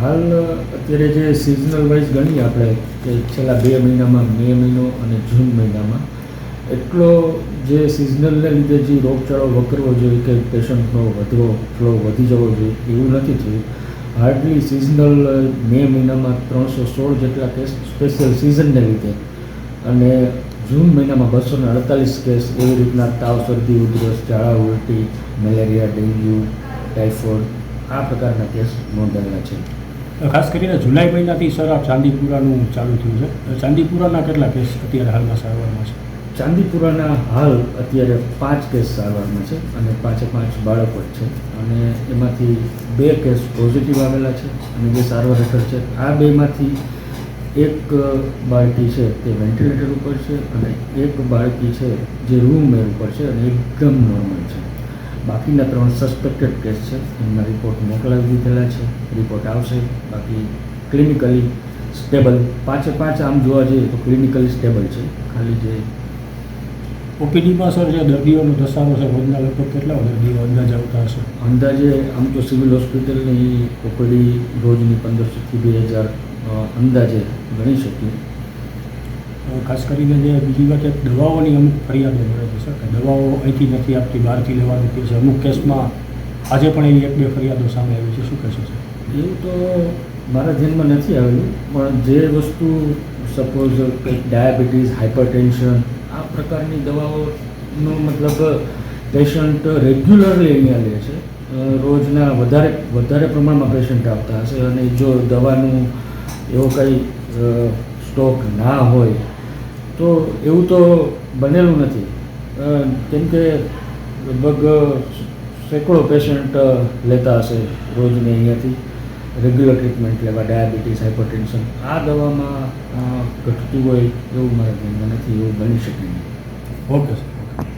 હાલ, અત્યારે જે સિઝનલ વાઇઝ ગણીએ આપણે, કે છેલ્લા બે મહિનામાં, મે મહિનો અને જૂન મહિનામાં, એટલો જે સિઝનલને લીધે જે રોગચાળો વકરવો જોઈએ, કે પેશન્ટનો વધવો ફ્લો વધી જવો જોઈએ, એવું નથી થયું. હાર્ડલી સિઝનલ મે મહિનામાં ત્રણસો સોળ જેટલા કેસ સ્પેશિયલ સિઝનને લીધે. અને જૂન મહિનામાં બસો ને અડતાલીસ કેસ એવી રીતના તાવ, શરદી, ઉધરસ, ઝાડા, ઉલટી, મેલેરિયા, ડેન્ગ્યુ ટાઇફોઇડ આ પ્રકારના કેસ નોંધાયેલા છે. ખાસ કરીને જુલાઈ મહિનાથી આ ચાંદીપુરાનું ચાલુ થયું છે. ચાંદીપુરાના કેટલા કેસ અત્યારે હાલમાં સારવારમાં છે? ચાંદીપુરાના હાલ અત્યારે પાંચ કેસ સારવારમાં છે અને પાંચે પાંચ બાળકો જ છે. અને એમાંથી બે કેસ પોઝિટિવ આવેલા છે અને જે સારવાર હેઠળ છે. આ બેમાંથી એક બાળકી છે તે વેન્ટિલેટર ઉપર છે અને એક બાળકી છે જે રૂમ ઉપર છે અને એકદમ નોર્મલ છે. બાકીના ત્રણ સસ્પેક્ટેડ કેસ છે. એમના રિપોર્ટ મોકલાવી દીધેલા છે. રિપોર્ટ આવશે. બાકી ક્લિનિકલી સ્ટેબલ પાંચે પાંચ આમ જોવા જઈએ તો ક્લિનિકલી સ્ટેબલ છે. ખાલી જે ઓપીડીમાં સર જે દર્દીઓનો ધસારો છે રોજના લગભગ કેટલા દર્દીઓ અંદાજ આવતા હશે? અંદાજે આમ તો સિવિલ હોસ્પિટલની ઓપીડી રોજની પંદરસોથી બે હજાર અંદાજે ગણી શકીએ. ખાસ કરીને જે બીજી વાત એક દવાઓની અમુક ફરિયાદો મળે છે સર કે દવાઓ અહીંથી નથી આપતી, બહારથી લેવાની કે છે. અમુક કેસમાં આજે પણ એવી એક બે ફરિયાદો સામે આવી છે. શું કહેશો સર એવું તો મારા ધ્યાનમાં નથી આવ્યું, પણ જે વસ્તુ સપોઝ કંઈક ડાયાબિટીસ હાઇપરટેન્શન આ પ્રકારની દવાઓનો મતલબ પેશન્ટ રેગ્યુલરલી અહીંયા લે છે. રોજના વધારે વધારે પ્રમાણમાં પેશન્ટ આવતા હશે અને જો દવાનું એવો કંઈ સ્ટોક ના હોય તો એવું તો બનેલું નથી. કેમ કે લગભગ સેંકડો પેશન્ટ લેતા હશે રોજની અહીંયાથી. રેગ્યુલર ટ્રીટમેન્ટ લેવા ડાયાબિટીસ હાઇપરટેન્શન આ દવામાં ઘટતું હોય એવું મારા ધ્યાનમાં નથી, એવું બની શકે નહીં. Okay sir